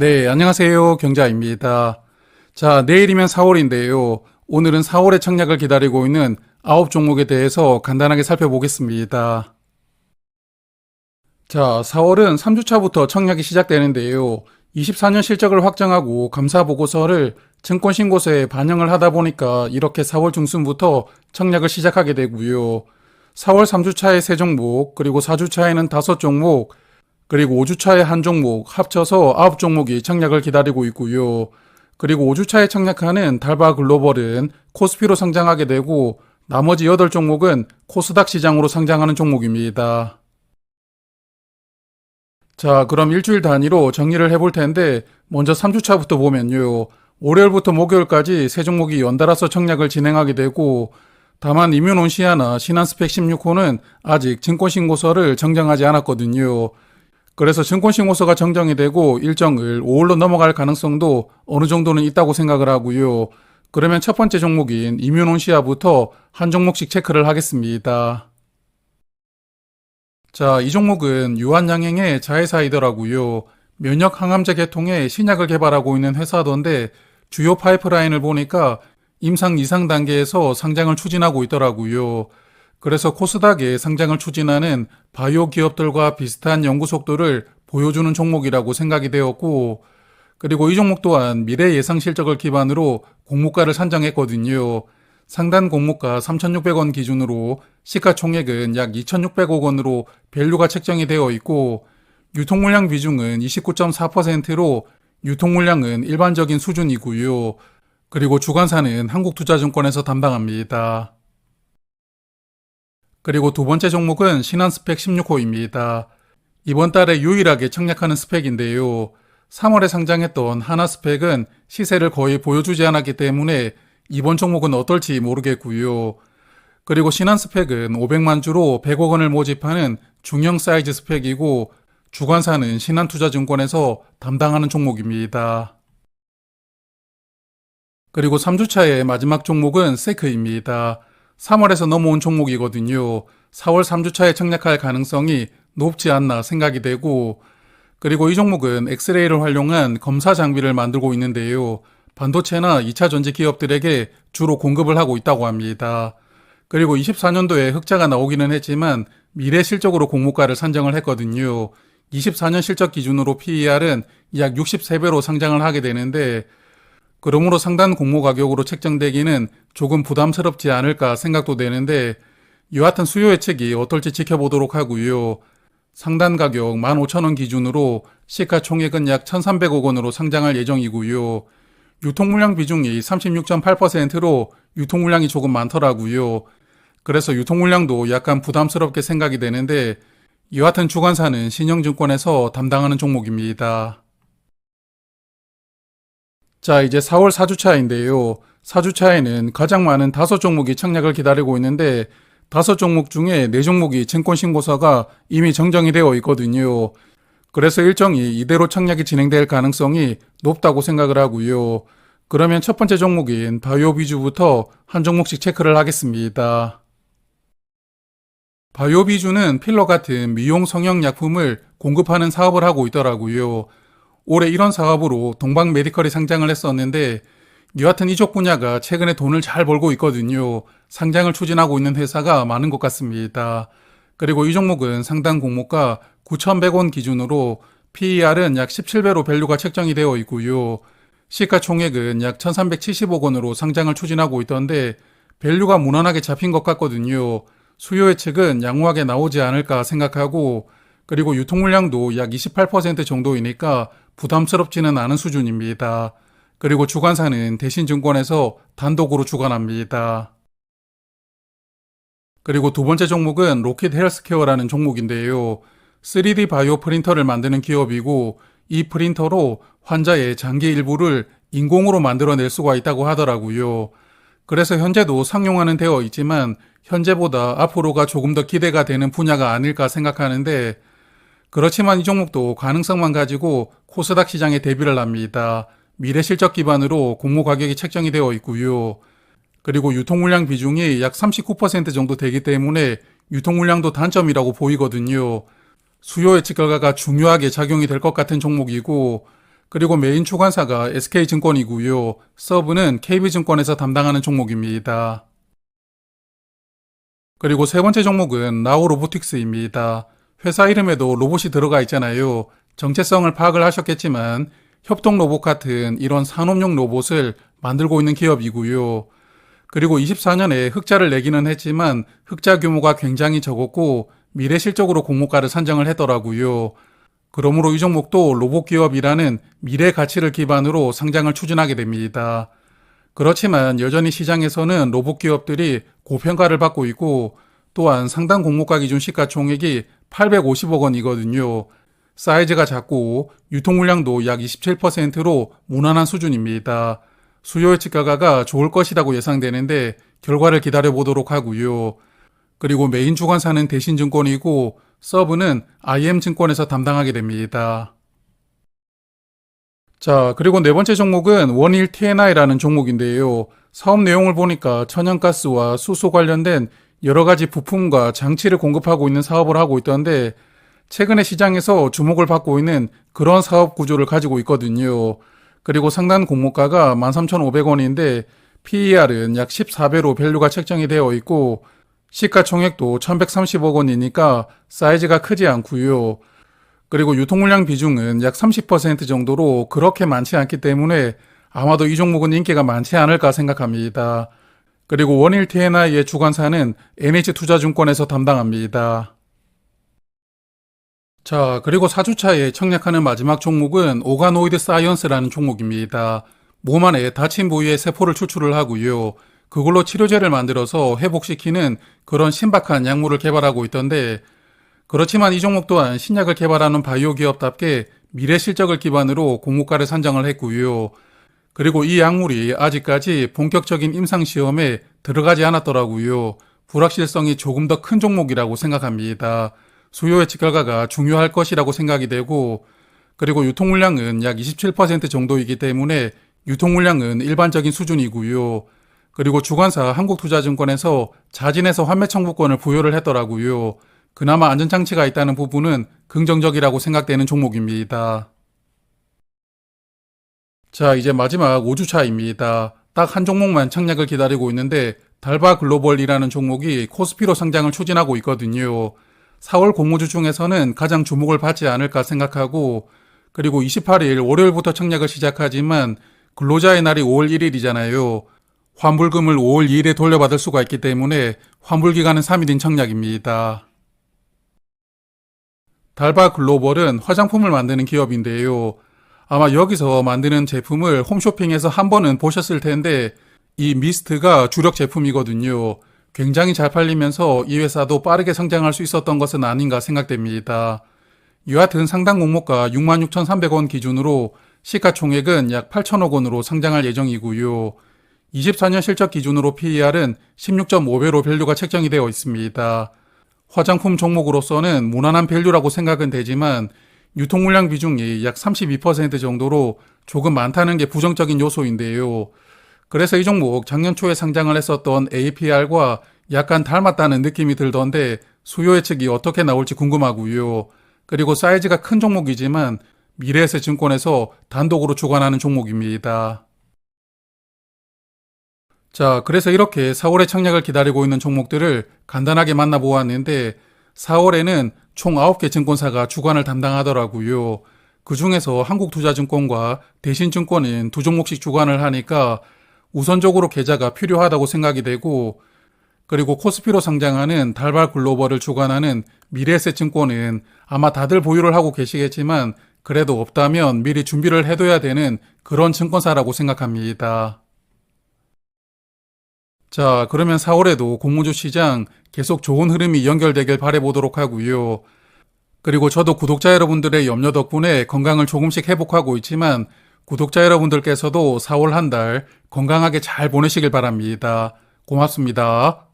네, 안녕하세요. 경자입니다. 자, 내일이면 4월인데요. 오늘은 4월의 청약을 기다리고 있는 9 종목에 대해서 간단하게 살펴보겠습니다. 자, 4월은 3주차부터 청약이 시작되는데요. 24년 실적을 확정하고 감사 보고서를 증권신고서에 반영을 하다 보니까 이렇게 4월 중순부터 청약을 시작하게 되고요. 4월 3주차에 3종목, 그리고 4주차에는 5종목, 그리고 5주차에 한 종목 합쳐서 9종목이 청약을 기다리고 있고요. 그리고 5주차에 청약하는 달바 글로벌은 코스피로 상장하게 되고 나머지 8종목은 코스닥 시장으로 상장하는 종목입니다. 자, 그럼 일주일 단위로 정리를 해볼 텐데 먼저 3주차부터 보면요. 월요일부터 목요일까지 세 종목이 연달아서 청약을 진행하게 되고 다만 이뮤논시아나 신한스펙 16호는 아직 증권신고서를 정정하지 않았거든요. 그래서 증권신고서가 정정이 되고 일정을 5월로 넘어갈 가능성도 어느 정도는 있다고 생각을 하고요. 그러면 첫 번째 종목인 이뮤논시아부터 한 종목씩 체크를 하겠습니다. 자, 이 종목은 유한양행의 자회사이더라고요. 면역 항암제 계통의 신약을 개발하고 있는 회사던데 주요 파이프라인을 보니까 임상 이상 단계에서 상장을 추진하고 있더라고요. 그래서 코스닥에 상장을 추진하는 바이오 기업들과 비슷한 연구 속도를 보여주는 종목이라고 생각이 되었고, 그리고 이 종목 또한 미래 예상 실적을 기반으로 공모가를 산정했거든요. 상단 공모가 3,600원 기준으로 시가총액은 약 2,600억 원으로 밸류가 책정이 되어 있고, 유통 물량 비중은 29.4%로 유통 물량은 일반적인 수준이고요. 그리고 주관사는 한국투자증권에서 담당합니다. 그리고 두 번째 종목은 신한 스펙 16호입니다. 이번 달에 유일하게 청약하는 스펙인데요. 3월에 상장했던 하나 스펙은 시세를 거의 보여주지 않았기 때문에 이번 종목은 어떨지 모르겠고요. 그리고 신한 스펙은 500만 주로 100억 원을 모집하는 중형 사이즈 스펙이고 주관사는 신한투자증권에서 담당하는 종목입니다. 그리고 3주차의 마지막 종목은 세크입니다. 3월에서 넘어온 종목이거든요. 4월 3주차에 청약할 가능성이 높지 않나 생각이 되고, 그리고 이 종목은 엑스레이를 활용한 검사 장비를 만들고 있는데요. 반도체나 2차 전지 기업들에게 주로 공급을 하고 있다고 합니다. 그리고 24년도에 흑자가 나오기는 했지만 미래 실적으로 공모가를 산정을 했거든요. 24년 실적 기준으로 PER은 약 63배로 상장을 하게 되는데 그러므로 상단 공모 가격으로 책정되기는 조금 부담스럽지 않을까 생각도 되는데 여하튼 수요 예측이 어떨지 지켜보도록 하고요. 상단 가격 15,000원 기준으로 시가총액은 약 1,300억 원으로 상장할 예정이고요. 유통 물량 비중이 36.8%로 유통 물량이 조금 많더라고요. 그래서 유통 물량도 약간 부담스럽게 생각이 되는데 여하튼 주관사는 신영증권에서 담당하는 종목입니다. 자, 이제 4월 4주차인데요. 4주차에는 가장 많은 다섯 종목이 청약을 기다리고 있는데 다섯 종목 중에 네 종목이 증권신고서가 이미 정정이 되어 있거든요. 그래서 일정이 이대로 청약이 진행될 가능성이 높다고 생각을 하고요. 그러면 첫 번째 종목인 바이오 비주부터 한 종목씩 체크를 하겠습니다. 바이오 비주는 필러 같은 미용 성형 약품을 공급하는 사업을 하고 있더라고요. 올해 이런 사업으로 동방 메디컬이 상장을 했었는데 여하튼 이쪽 분야가 최근에 돈을 잘 벌고 있거든요. 상장을 추진하고 있는 회사가 많은 것 같습니다. 그리고 이 종목은 상당 공모가 9,100원 기준으로 PER은 약 17배로 밸류가 책정이 되어 있고요. 시가총액은 약 1,370억 원으로 상장을 추진하고 있던데 밸류가 무난하게 잡힌 것 같거든요. 수요 예측은 양호하게 나오지 않을까 생각하고 그리고 유통 물량도 약 28% 정도이니까 부담스럽지는 않은 수준입니다. 그리고 주관사는 대신증권에서 단독으로 주관합니다. 그리고 두 번째 종목은 로켓 헬스케어라는 종목인데요. 3D 바이오 프린터를 만드는 기업이고 이 프린터로 환자의 장기 일부를 인공으로 만들어낼 수가 있다고 하더라고요. 그래서 현재도 상용화는 되어 있지만 현재보다 앞으로가 조금 더 기대가 되는 분야가 아닐까 생각하는데 그렇지만 이 종목도 가능성만 가지고 코스닥 시장에 대비를 합니다. 미래 실적 기반으로 공모 가격이 책정이 되어 있고요. 그리고 유통 물량 비중이 약 39% 정도 되기 때문에 유통 물량도 단점이라고 보이거든요. 수요 예측 결과가 중요하게 작용이 될 것 같은 종목이고, 그리고 메인 주관사가 SK증권이고요. 서브는 KB증권에서 담당하는 종목입니다. 그리고 세 번째 종목은 나우 로보틱스입니다. 회사 이름에도 로봇이 들어가 있잖아요. 정체성을 파악을 하셨겠지만 협동 로봇 같은 이런 산업용 로봇을 만들고 있는 기업이고요. 그리고 24년에 흑자를 내기는 했지만 흑자 규모가 굉장히 적었고 미래 실적으로 공모가를 산정을 했더라고요. 그러므로 이 종목도 로봇 기업이라는 미래 가치를 기반으로 상장을 추진하게 됩니다. 그렇지만 여전히 시장에서는 로봇 기업들이 고평가를 받고 있고 또한 상당 공모가 기준 시가총액이 850억 원이거든요. 사이즈가 작고 유통 물량도 약 27%로 무난한 수준입니다. 수요 예측 결과가 좋을 것이라고 예상되는데 결과를 기다려 보도록 하고요. 그리고 메인 주관사는 대신증권이고 서브는 IM증권에서 담당하게 됩니다. 자, 그리고 네 번째 종목은 원일 TNI라는 종목인데요. 사업 내용을 보니까 천연가스와 수소 관련된 여러 가지 부품과 장치를 공급하고 있는 사업을 하고 있던데 최근에 시장에서 주목을 받고 있는 그런 사업 구조를 가지고 있거든요. 그리고 상단 공모가가 13,500원인데 PER은 약 14배로 밸류가 책정이 되어 있고 시가총액도 1,130억 원이니까 사이즈가 크지 않고요. 그리고 유통물량 비중은 약 30% 정도로 그렇게 많지 않기 때문에 아마도 이 종목은 인기가 많지 않을까 생각합니다. 그리고 원일 TNI의 주관사는 NH투자증권에서 담당합니다. 자, 그리고 4주차에 청약하는 마지막 종목은 오가노이드 사이언스라는 종목입니다. 몸 안에 다친 부위에 세포를 추출을 하고요. 그걸로 치료제를 만들어서 회복시키는 그런 신박한 약물을 개발하고 있던데 그렇지만 이 종목 또한 신약을 개발하는 바이오 기업답게 미래 실적을 기반으로 공모가를 산정을 했고요. 그리고 이 약물이 아직까지 본격적인 임상 시험에 들어가지 않았더라고요. 불확실성이 조금 더 큰 종목이라고 생각합니다. 수요 예측 결과가 중요할 것이라고 생각이 되고 그리고 유통 물량은 약 27% 정도이기 때문에 유통 물량은 일반적인 수준이고요. 그리고 주관사 한국투자증권에서 자진해서 환매 청구권을 부여를 했더라고요. 그나마 안전장치가 있다는 부분은 긍정적이라고 생각되는 종목입니다. 자, 이제 마지막 5주차입니다. 딱 한 종목만 청약을 기다리고 있는데 달바 글로벌이라는 종목이 코스피로 상장을 추진하고 있거든요. 4월 공모주 중에서는 가장 주목을 받지 않을까 생각하고 그리고 28일 월요일부터 청약을 시작하지만 근로자의 날이 5월 1일이잖아요. 환불금을 5월 2일에 돌려받을 수가 있기 때문에 환불 기간은 3일인 청약입니다. 달바 글로벌은 화장품을 만드는 기업인데요. 아마 여기서 만드는 제품을 홈쇼핑에서 한 번은 보셨을 텐데 이 미스트가 주력 제품이거든요. 굉장히 잘 팔리면서 이 회사도 빠르게 성장할 수 있었던 것은 아닌가 생각됩니다. 여하튼 상당 공모가 66,300원 기준으로 시가총액은 약 8천억 원으로 상장할 예정이고요. 24년 실적 기준으로 PER은 16.5배로 밸류가 책정이 되어 있습니다. 화장품 종목으로서는 무난한 밸류라고 생각은 되지만 유통 물량 비중이 약 32% 정도로 조금 많다는 게 부정적인 요소인데요. 그래서 이 종목 작년 초에 상장을 했었던 APR과 약간 닮았다는 느낌이 들던데 수요 예측이 어떻게 나올지 궁금하고요. 그리고 사이즈가 큰 종목이지만 미래에셋 증권에서 단독으로 주관하는 종목입니다. 자, 그래서 이렇게 4월에 청약을 기다리고 있는 종목들을 간단하게 만나보았는데 4월에는 총 9개 증권사가 주관을 담당하더라고요. 그 중에서 한국투자증권과 대신증권은 두 종목씩 주관을 하니까 우선적으로 계좌가 필요하다고 생각이 되고 그리고 코스피로 상장하는 달발 글로벌을 주관하는 미래에셋 증권은 아마 다들 보유를 하고 계시겠지만 그래도 없다면 미리 준비를 해둬야 되는 그런 증권사라고 생각합니다. 자, 그러면 4월에도 공모주 시장 계속 좋은 흐름이 연결되길 바래보도록 하고요. 그리고 저도 구독자 여러분들의 염려 덕분에 건강을 조금씩 회복하고 있지만 구독자 여러분들께서도 4월 한 달 건강하게 잘 보내시길 바랍니다. 고맙습니다.